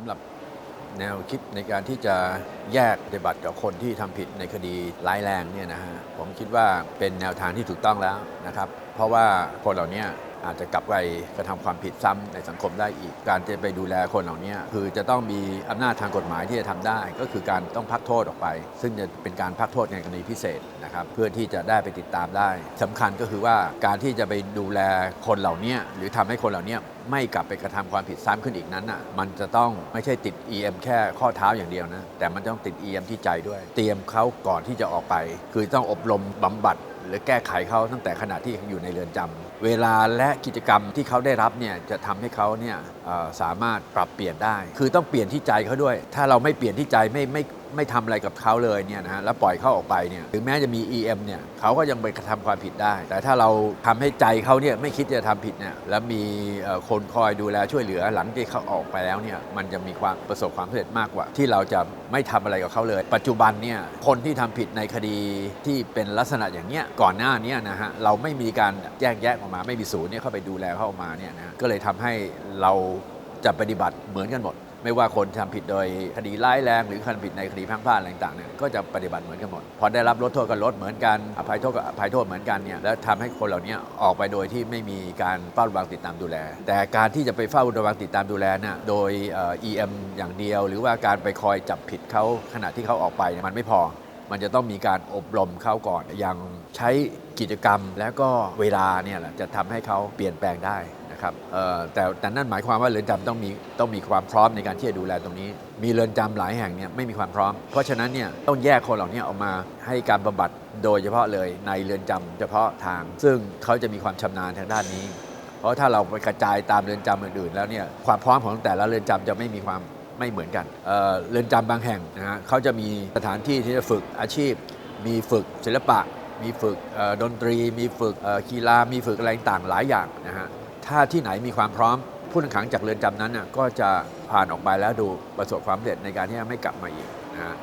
ำหรับแนวคิดในการที่จะ แยกปฏิบัติกับคนที่ทำผิดในคดีร้ายแรงเนี่ยนะฮะผมคิดว่าเป็นแนวทางที่ถูกต้องแล้วนะครับเพราะว่าคนเหล่านี้อาจจะกลับไปกระทำความผิดซ้ำในสังคมได้อีก การจะไปดูแลคนเหล่านี้คือจะต้องมีอำนาจทางกฎหมายที่จะทำได้ ก็คือการต้องพักโทษออกไป ซึ่งจะเป็นการพักโทษในกรณีพิเศษนะครับเพื่อที่จะได้ไปติดตามได้สำคัญก็คือว่าการที่จะไปดูแลคนเหล่านี้หรือทำให้คนเหล่านี้ไม่กลับไปกระทำความผิดซ้ำขึ้นอีกนั้นน่ะมันจะต้องไม่ใช่ติด EM แค่ข้อเท้าอย่างเดียวนะแต่มันต้องติด EM ที่ใจด้วย เตรียมเขาก่อนที่จะออกไป คือต้องอบรมบำบัด หรือแก้ไขเขาตั้งแต่ขณะที่อยู่ในเรือนจำเวลาและกิจกรรมที่เขาได้รับเนี่ยจะทำให้เขาเนี่ยสามารถปรับเปลี่ยนได้ คือต้องเปลี่ยนที่ใจเขาด้วย ถ้าเราไม่เปลี่ยนที่ใจไม่ไม่ ไม่ทำอะไรกับเขาเลยเนี่ยนะฮะแล้วปล่อยเขาออกไปเนี่ยถึงแม้จะมี EM เนี่ยเขาก็ยังไปกระทำความผิดได้ แต่ถ้าเราทำให้ใจเขาเนี่ยไม่คิดจะทำผิดเนี่ยแล้วมีคนคอยดูแลช่วยเหลือหลังที่เขาออกไปแล้วเนี่ยมันจะมีความประสบความสำเร็จมากกว่า ที่เราจะไม่ทำอะไรกับเขาเลย ปัจจุบันเนี่ยคนที่ทำผิดในคดีที่เป็นลักษณะอย่างเนี้ยก่อนหน้านี้นะฮะเราไม่มีการแยกแยะออกมาไม่มีศูนย์เนี่ยเข้าไปดูแลเข้ามาเนี่ยนะฮะก็เลยทำให้เราจะปฏิบัติเหมือนกันหมด ไม่ว่าคนทำผิดโดยคดีร้ายแรง หรือคนผิดในคดีพังพลาดอะไรต่างๆเนี่ยก็จะปฏิบัติเหมือนกันหมด พอได้รับลดโทษก็ลดเหมือนกันอภัยโทษก็อภัยโทษเหมือนกันเนี่ยแล้วทำให้คนเหล่านี้ออกไปโดยที่ไม่มีการเฝ้าระวังติดตามดูแล แต่การที่จะไปเฝ้าระวังติดตามดูแลน่ะโดยเอ่อ EM อย่างเดียว หรือว่าการไปคอยจับผิดเขาขณะที่เขาออกไปเนี่ยมันไม่พอมันจะต้องมีการอบรมเขาก่อน อย่างใช้กิจกรรมแล้วก็เวลาเนี่ยแหละจะทำให้เขาเปลี่ยนแปลงได้ นะครับแต่แต่นั่นหมายความว่าเรือนจำต้องมีต้องมีความพร้อมในการที่จะดูแลตรงนี้ มีเรือนจำหลายแห่งเนี่ยไม่มีความพร้อม เพราะฉะนั้นเนี่ยต้องแยกคนเหล่านี้ออกมาให้การบำบัดโดยเฉพาะเลยในเรือนจำเฉพาะทาง ซึ่งเขาจะมีความชำนาญทางด้านนี้ เพราะถ้าเราไปกระจายตามเรือนจำอื่นๆ แล้วเนี่ยความพร้อมของแต่ละเรือนจำจะไม่มีความไม่เหมือนกันเเรือนจำบางแห่งนะฮะเขาจะมีสถานที่ที่จะฝึกอาชีพ มีฝึกศิลปะมีฝึกดนตรี มีฝึกกีฬา มีฝึกอะไรต่างๆหลายอย่างนะฮะ ถ้าที่ไหนมีความพร้อม ผู้ต้องขังจากเรือนจำนั้นน่ะก็จะผ่านออกไปแล้วดูประสบความสำเร็จในการที่จะไม่กลับมาอีกนะฮะ